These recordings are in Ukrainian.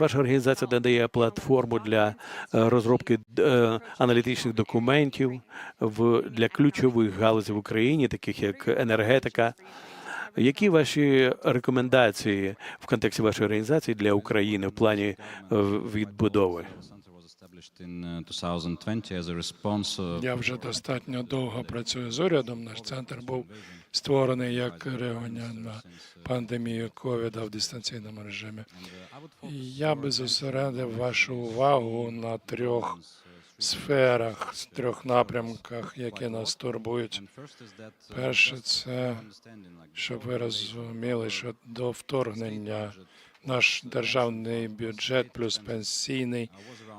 Ваша організація надає платформу для е, розробки е, аналітичних документів для ключових галузей в Україні, таких як енергетика. Які ваші рекомендації в контексті вашої організації для України в плані е, відбудови? Я вже достатньо довго працюю з урядом. Наш центр був створений як реагування на пандемію ковіда в дистанційному режимі. І я би зосередив вашу увагу на трьох сферах, трьох напрямках, які нас турбують. Перше, це щоб ви розуміли, що до вторгнення наш державний бюджет плюс пенсійний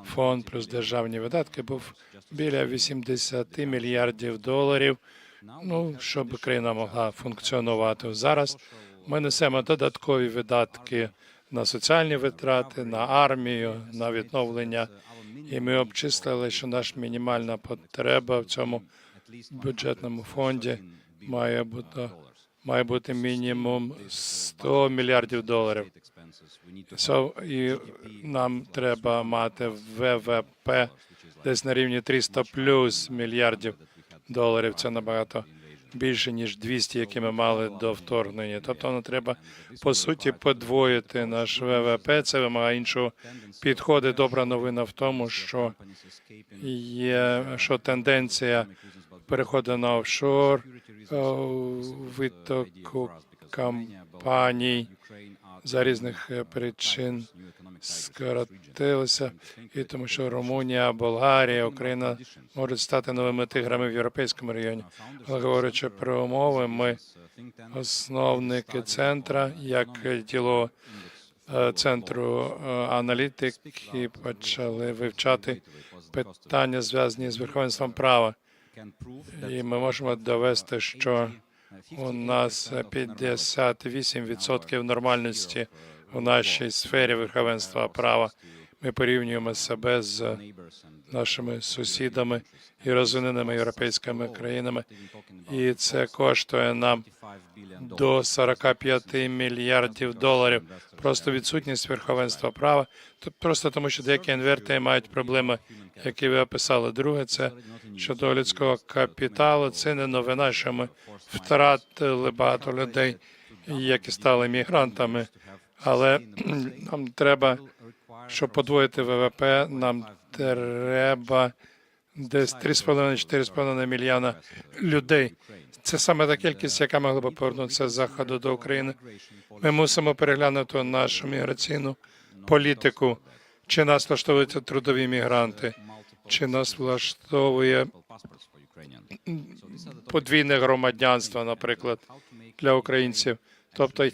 фонд плюс державні видатки був біля 80 мільярдів доларів. Ну щоб країна могла функціонувати зараз. Ми несемо додаткові видатки на соціальні витрати, на армію, на відновлення. І ми обчислили, що наша мінімальна потреба в цьому бюджетному фонді має бути має бути мінімум 100 мільярдів доларів. So, і нам треба мати ВВП десь на рівні 300 плюс мільярдів доларів. Це набагато більше ніж 200, які ми мали до вторгнення. Тобто нам треба по суті подвоїти наш ВВП. Це вимагає іншого підходу. Добра новина в тому, що є що тенденція переходу на офшор, витоку компаній за різних е, причин скоротилися, і тому що Румунія, Болгарія, Україна можуть стати новими тиграми в європейському регіоні. Але говорячи про умови, ми основники центра, як діло е, центру е, аналітики, почали вивчати питання зв'язані з верховенством права. І ми можемо довести, що у нас 58% нормальності у нашій сфері верховенства права. Ми порівнюємо себе з нашими сусідами і розвиненими європейськими країнами, і це коштує нам до 45 мільярдів доларів. Просто відсутність верховенства права. Просто тому, що деякі інверти мають проблеми, які ви описали. Друге, це щодо людського капіталу. Це не новина, що ми втратили багато людей, які стали мігрантами. Але нам треба, щоб подвоїти ВВП, нам треба десь 3,5-4,5 мільйона людей. Це саме та кількість, яка могла б повернутися з заходу до України. Ми мусимо переглянути нашу міграційну політику. Чи нас влаштовують трудові мігранти, чи нас влаштовує подвійне громадянство, наприклад, для українців. Тобто,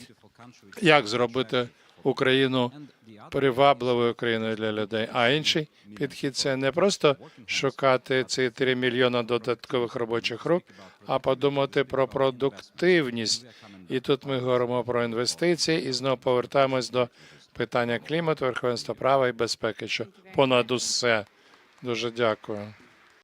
як зробити Україну привабливою країною для людей. А інший підхід це не просто шукати ці 3 мільйона додаткових робочих рук, а подумати про продуктивність. І тут ми говоримо про інвестиції і знову повертаємось до питання клімату, верховенства права і безпеки. Що понад усе дуже дякую.